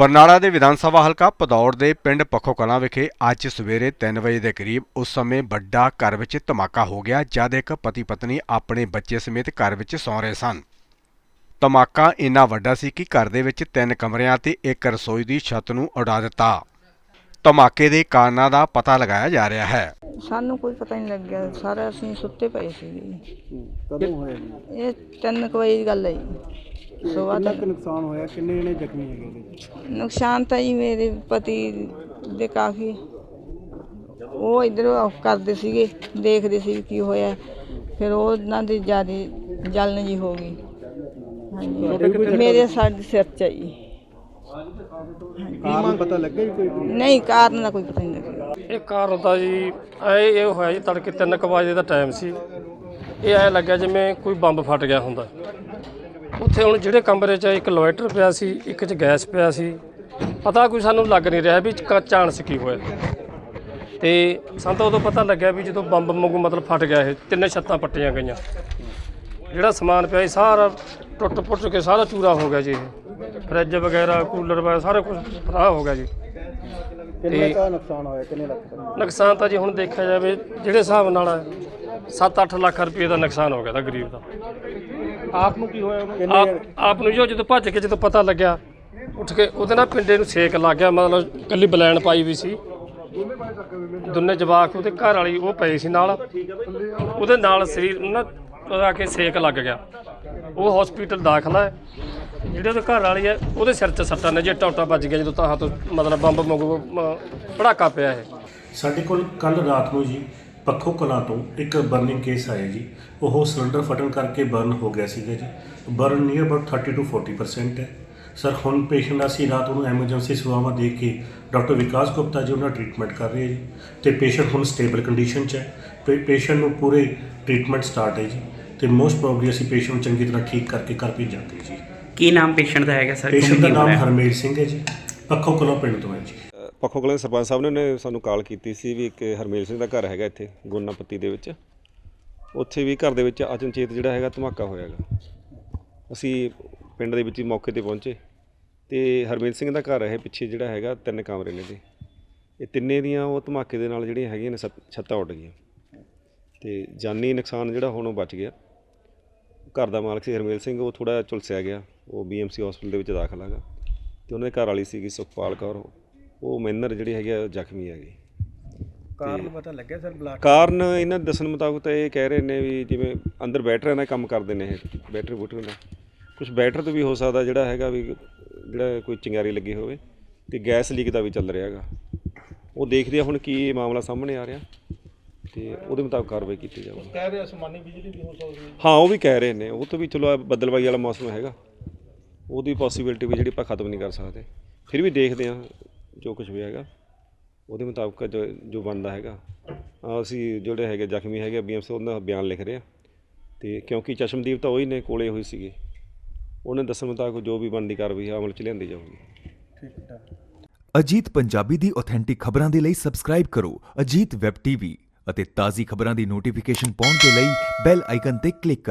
ਬਰਨਾਲਾ ਦੇ ਵਿਧਾਨ ਸਭਾ ਹਲਕਾ ਪਦੌੜ ਦੇ ਪਿੰਡ ਪੱਖੋ ਕਲਾਂ ਵਿਖੇ ਅੱਜ ਸਵੇਰੇ 3 ਵਜੇ ਦੇ ਕਰੀਬ ਉਸ ਸਮੇਂ ਵੱਡਾ ਘਰ ਵਿੱਚ ਧਮਾਕਾ ਹੋ ਗਿਆ ਜਦ ਇੱਕ ਪਤੀ ਪਤਨੀ ਆਪਣੇ ਬੱਚੇ ਸਮੇਤ ਘਰ ਵਿੱਚ ਸੌਂ ਰਹੇ ਸਨ। ਧਮਾਕਾ ਇੰਨਾ ਵੱਡਾ ਸੀ ਕਿ ਘਰ ਦੇ ਵਿੱਚ ਤਿੰਨ ਕਮਰਿਆਂ ਤੇ ਇੱਕ ਰਸੋਈ ਦੀ ਛੱਤ ਨੂੰ ਉਡਾ ਦਿੱਤਾ। ਧਮਾਕੇ ਦੇ ਕਾਰਨਾਂ ਦਾ ਪਤਾ ਲਗਾਇਆ ਜਾ ਰਿਹਾ ਹੈ। ਸਾਨੂੰ ਕੋਈ ਪਤਾ ਨਹੀਂ ਲੱਗਿਆ। ਸਾਰਾ ਅਸੀਂ ਸੁੱਤੇ ਪਏ ਸੀਗੇ। ਕਦੋਂ ਹੋਇਆ ਇਹ ਤਿੰਨ ਕੁ ਵਜੇ ਦੀ ਗੱਲ ਹੈ ਜੀ। ਸੁਬਾਹ ਕਿੰਨਾ ਦਾ ਕੁ ਨੁਕਸਾਨ ਹੋਇਆ? ਕਿੰਨੇ ਜਣੇ ਜ਼ਖਮੀ ਹੈਗੇ ਇਹਦੇ ਨੁਕਸਾਨ ਤਾਂ ਜੀ ਮੇਰੇ ਪਤੀ ਦੇ ਕਾਫੀ। ਉਹ ਇਧਰ ਕਰਦੇ ਸੀਗੇ ਦੇਖਦੇ ਸੀ ਕੀ ਹੋਇਆ। ਫਿਰ ਉਹ ਉਹਨਾਂ ਦੀ ਜ਼ਿਆਦਾ ਜਲਨ ਜੀ ਹੋ ਗਈ। ਹਾਂਜੀ। ਮੇਰੇ ਸਾਡੇ ਸਿਰ ਚ ਆ ਜੀ। ਕਾਰਨ ਪਤਾ ਲੱਗਿਆ ਜੀ ਕੋਈ? ਨਹੀਂ ਕਾਰਨ ਦਾ ਕੋਈ ਪਤਾ ਨਹੀਂ ਲੱਗਿਆ। ਇਹ ਕਾਰਨ ਤਾਂ ਜੀ ਇਹ ਇਹ ਹੋਇਆ ਜੀ ਤੜਕੇ 3 ਵਜੇ ਦਾ ਟਾਈਮ ਸੀ। ਇਹ ਐ ਲੱਗਿਆ ਜਿਵੇਂ ਕੋਈ ਬੰਬ ਫਟ ਗਿਆ ਹੁੰਦਾ। ਉੱਥੇ ਹੁਣ ਜਿਹੜੇ ਕਮਰੇ 'ਚ ਇੱਕ ਲੋਇਟਰ ਪਿਆ ਸੀ, ਇੱਕ 'ਚ ਗੈਸ ਪਿਆ ਸੀ, ਪਤਾ ਕੋਈ ਸਾਨੂੰ ਲੱਗ ਨਹੀਂ ਰਿਹਾ ਵੀ ਕ- ਚਾਣਸ ਕੀ ਹੋਇਆ। ਤੇ ਸਾਨੂੰ ਤਾਂ ਉਦੋਂ ਪਤਾ ਲੱਗਿਆ ਵੀ ਜਦੋਂ ਬੰਬ ਵਾਂਗੂ ਮਤਲਬ ਫਟ ਗਿਆ ਇਹ, ਤਿੰਨੇ ਛੱਤਾਂ ਪੱਟੀਆਂ ਗਈਆਂ। ਜਿਹੜਾ ਸਮਾਨ ਪਿਆ ਸੀ, ਸਾਰਾ ਟੁੱਟ ਪੁੱਟ ਕੇ ਸਾਰਾ ਚੂਰਾ ਹੋ ਗਿਆ ਜੀ। ਇਹ ਫਰਿੱਜ ਵਗੈਰਾ, ਕੂਲਰ ਵਗੈਰਾ, ਸਾਰਾ ਕੁਝ ਫਰਾਹ ਹੋ ਗਿਆ ਜੀ। ਕਿੰਨੇ ਦਾ ਨੁਕਸਾਨ ਹੋਇਆ ਕਿੰਨੇ ਲੱਖ ਦਾ? ਨੁਕਸਾਨ ਤਾਂ ਜੀ ਹੁਣ ਦੇਖਿਆ ਜਾਵੇ ਜਿਹੜੇ ਹਿਸਾਬ ਨਾਲ 7-8 ਲੱਖ ਰੁਪਏ ਦਾ ਨੁਕਸਾਨ ਹੋ ਗਿਆ ਤਾਂ ਗਰੀਬ ਦਾ। ਆਪ ਨੂੰ ਕੀ ਹੋਇਆ ਉਹਨੂੰ? ਆਪ ਨੂੰ ਜੋ ਜਦੋਂ ਭੱਜ ਕੇ ਜਦੋਂ ਪਤਾ ਲੱਗਿਆ ਉੱਠ ਕੇ ਉਹਦੇ ਨਾਲ ਪਿੰਡੇ ਨੂੰ ਸੇਕ ਲੱਗ ਗਿਆ ਮਤਲਬ ਕੱਲੀ ਬਲੈਨ ਪਾਈ ਵੀ ਸੀ। ਦੋਨੇ ਜਵਾਕ ਉਹਦੇ ਘਰ ਵਾਲੀ ਉਹ ਪਏ ਸੀ ਨਾਲ। ਉਹਦੇ ਨਾਲ ਸਰੀਰ ਉਹਨਾਂ ਆ ਕੇ ਸੇਕ ਲੱਗ ਗਿਆ। ਉਹ ਹਸਪੀਟਲ ਦਾਖਲਾ ਹੈ। ਜਿਹੜੇ ਉਹਦੇ ਘਰ ਵਾਲੀ ਹੈ ਉਹਦੇ ਸਿਰ 'ਚ ਸੱਟਾਂ ਨੇ, ਜੇ ਟੌਟਾ ਵੱਜ ਗਿਆ ਜਦੋਂ ਤਾਂ ਹੱਥ, ਮਤਲਬ ਬੰਬ ਵਾਂਗੂ ਪੜਾਕਾ ਪਿਆ ਇਹ। ਸਾਡੇ ਕੋਲ ਕੱਲ ਰਾਤ ਨੂੰ ਜੀ, ਪੱਖੋ ਕਲਾਂ ਤੋਂ ਇੱਕ ਬਰਨਿੰਗ ਕੇਸ ਆਇਆ ਜੀ। ਉਹ ਸਿਲੰਡਰ ਫਟਣ ਕਰਕੇ ਬਰਨ ਹੋ ਗਿਆ ਸੀਗਾ ਜੀ। ਬਰਨ ਨੀਅਰ ਅਬਾਊਟ 30 ਟੂ 40% ਹੈ। ਸਰ ਹੁਣ ਪੇਸ਼ੈਂਟ ਅਸੀਂ ਰਾਤ ਨੂੰ ਐਮਰਜੈਂਸੀ ਸੇਵਾਵਾਂ ਦੇ ਕੇ ਡਾਕਟਰ ਵਿਕਾਸ ਗੁਪਤਾ ਜੀ ਉਹਨਾਂ ਟ੍ਰੀਟਮੈਂਟ ਕਰ ਰਹੇ ਜੀ। ਤੇ ਪੇਸ਼ੈਂਟ ਹੁਣ ਸਟੇਬਲ ਕੰਡੀਸ਼ਨ 'ਚ ਹੈ। ਤੇ ਪੇਸ਼ੈਂਟ ਨੂੰ ਪੂਰੇ ਟ੍ਰੀਟਮੈਂਟ ਸਟਾਰਟ ਹੈ ਜੀ। ਤੇ ਮੋਸਟ ਪ੍ਰੋਬਬਲੀ ਅਸੀਂ ਪੇਸ਼ੈਂਟ ਨੂੰ ਚੰਗੀ ਤਰ੍ਹਾਂ ਠੀਕ ਕਰਕੇ ਘਰ ਭੇਜਾਂਗੇ ਜੀ। ਕੀ ਨਾਮ ਪੇਸ਼ੈਂਟ ਦਾ ਹੈਗਾ ਸਰ? ਪੇਸ਼ੈਂਟ ਦਾ ਨਾਮ? ਹਰਮੇਲ ਸਿੰਘ ਹੈ ਜੀ। ਪੱਖੋ ਕਲਾਂ ਪਿੰਡ ਤੋਂ ਹੈ ਜੀ। ਪੱਖੋ ਕਲਾਂ ਦੇ ਸਰਪੰਚ ਸਾਹਿਬ ਨੇ ਉਹਨੇ ਸਾਨੂੰ ਕਾਲ ਕੀਤੀ ਸੀ ਵੀ ਇੱਕ ਹਰਮੇਲ ਸਿੰਘ ਦਾ ਘਰ ਹੈਗਾ ਇੱਥੇ ਗੋਨਾਪੱਤੀ ਦੇ ਵਿੱਚ। ਉੱਥੇ ਵੀ ਘਰ ਦੇ ਵਿੱਚ ਅਚਨਚੇਤ ਜਿਹੜਾ ਹੈਗਾ ਧਮਾਕਾ ਹੋਇਆ ਹੈਗਾ। ਅਸੀਂ ਪਿੰਡ ਦੇ ਵਿੱਚ ਹੀ ਮੌਕੇ ਤੇ ਪਹੁੰਚੇ ਤੇ ਹਰਮੇਲ ਸਿੰਘ ਦਾ ਘਰ ਹੈ ਪਿੱਛੇ ਜਿਹੜਾ ਹੈਗਾ ਤਿੰਨ ਕਮਰੇ ਨੇ ਦੇ ਇਹ ਤਿੰਨੇ ਦੀਆਂ ਉਹ ਧਮਾਕੇ ਦੇ ਨਾਲ ਜਿਹੜੀਆਂ ਹੈਗੀਆਂ ਨੇ ਸੱਤ- ਛੱਤਾਂ ਉੱਡ ਗਈਆਂ। ਤੇ ਜਾਨੀ ਨੁਕਸਾਨ ਜਿਹੜਾ ਹੁਣ ਉਹ ਬਚ ਗਿਆ। ਘਰ ਦਾ ਮਾਲਕ ਸੀ ਹਰਮੇਲ ਸਿੰਘ ਉਹ ਥੋੜਾ ਝੁਲਸਿਆ ਗਿਆ। ਉਹ ਬੀਐਮਸੀ ਹਸਪੀਟਲ ਦੇ ਵਿੱਚ ਦਾਖਲ ਹੈਗਾ। ਤੇ ਉਹਨਾਂ ਦੇ ਘਰ ਵਾਲੀ ਸੀਗੀ ਸੁਖਪਾਲ ਕੌਰ ਉਹ ਮੈਨਰ ਜਿਹੜੀ ਹੈਗੀ ਆ, ਜ਼ਖਮੀ ਹੈਗੀ। ਕਾਰਨ ਪਤਾ ਲੱਗਿਆ ਸਰ ਬਲਾਕ? ਕਾਰਨ ਇਹਨਾਂ ਦੱਸਣ ਮੁਤਾਬਕ ਤਾਂ ਇਹ ਕਹਿ ਰਹੇ ਨੇ ਵੀ ਜਿਵੇਂ ਅੰਦਰ ਬੈਟਰੀਆਂ ਦਾ ਕੰਮ ਕਰਦੇ ਨੇ ਇਹ ਬੈਟਰੀ ਬੂਟਰੀ ਦਾ। ਕੁਝ ਬੈਟਰ ਤੋਂ ਵੀ ਹੋ ਸਕਦਾ ਜਿਹੜਾ ਹੈਗਾ ਵੀ ਜਿਹੜਾ ਕੋਈ ਚਿੰਗਾਰੀ ਲੱਗੀ ਹੋਵੇ ਤੇ ਗੈਸ ਲੀਕ ਦਾ ਵੀ ਚੱਲ ਰਿਹਾ ਹੈਗਾ। ਉਹ ਦੇਖਦੇ ਆ ਹੁਣ ਕੀ ਇਹ ਮਾਮਲਾ ਸਾਹਮਣੇ ਆ ਰਿਹਾ ਤੇ ਉਹਦੇ ਮੁਤਾਬਕ ਕਾਰਵਾਈ ਕੀਤੀ ਜਾਵੇਗੀ ਕਹਿ ਰਹੇ ਅਸਮਾਨੀ ਬਿਜਲੀ ਵੀ ਹੋ ਸਕਦੀ ਹੈ। ਉਹ ਵੀ ਕਹਿ ਰਹੇ ਨੇ। ਉਹ ਤੋਂ ਵੀ ਚਲੋ ਇਹ ਬੱਦਲਬਾਈ ਵਾਲਾ ਮੌਸਮ ਹੈਗਾ। ਉਹਦੀ ਪੋਸੀਬਿਲਿਟੀ ਵੀ ਜਿਹੜੀ ਆਪਾਂ ਖਤਮ ਨਹੀਂ ਕਰ ਸਕਦੇ। ਫਿਰ ਵੀ ਦੇਖਦੇ ਹਾਂ ਜੋ ਕੁਝ ਵੀ ਹੈਗਾ। ਉਹਦੇ ਮੁਤਾਬਕ ਜੋ ਜੋ ਬਣਦਾ ਹੈਗਾ। ਅਸੀਂ ਜਿਹੜੇ ਹੈਗੇ ਜ਼ਖਮੀ ਹੈਗੇ ਬੀਐਮਸੀ ਉਹਨਾਂ ਦਾ ਬਿਆਨ ਲਿਖ ਰਹੇ ਆ ਤੇ ਕਿਉਂਕਿ ਚਸ਼ਮਦੀਪ ਤਾਂ ਉਹੀ ਨੇ ਕੋਲੇ ਹੋਈ ਸੀਗੇ। ਉਹਨੇ ਦੱਸਣ ਮੁਤਾਬਕ ਜੋ ਵੀ ਬਣਦੀ ਕਾਰਵਾਈ ਹੈ ਅਮਲ ਚ ਲਿਆਂਦੀ ਜਾਊਗੀ। ਠੀਕ ਹੈ। ਅਜੀਤ ਪੰਜਾਬੀ ਦੀ ਆਥੈਂਟਿਕ ਖਬਰਾਂ ਦੇ ਲਈ ਸਬਸਕ੍ਰਾਈਬ ਕਰੋ ਅਜੀਤ ਵੈਬ ਟੀਵੀ ਅਤੇ ਤਾਜ਼ੀ ਖਬਰਾਂ ਦੀ ਨੋਟੀਫਿਕੇਸ਼ਨ ਪਾਉਣ ਦੇ ਲਈ ਬੈਲ ਆਈਕਨ ਤੇ ਕਲਿੱਕ ਕਰੋ।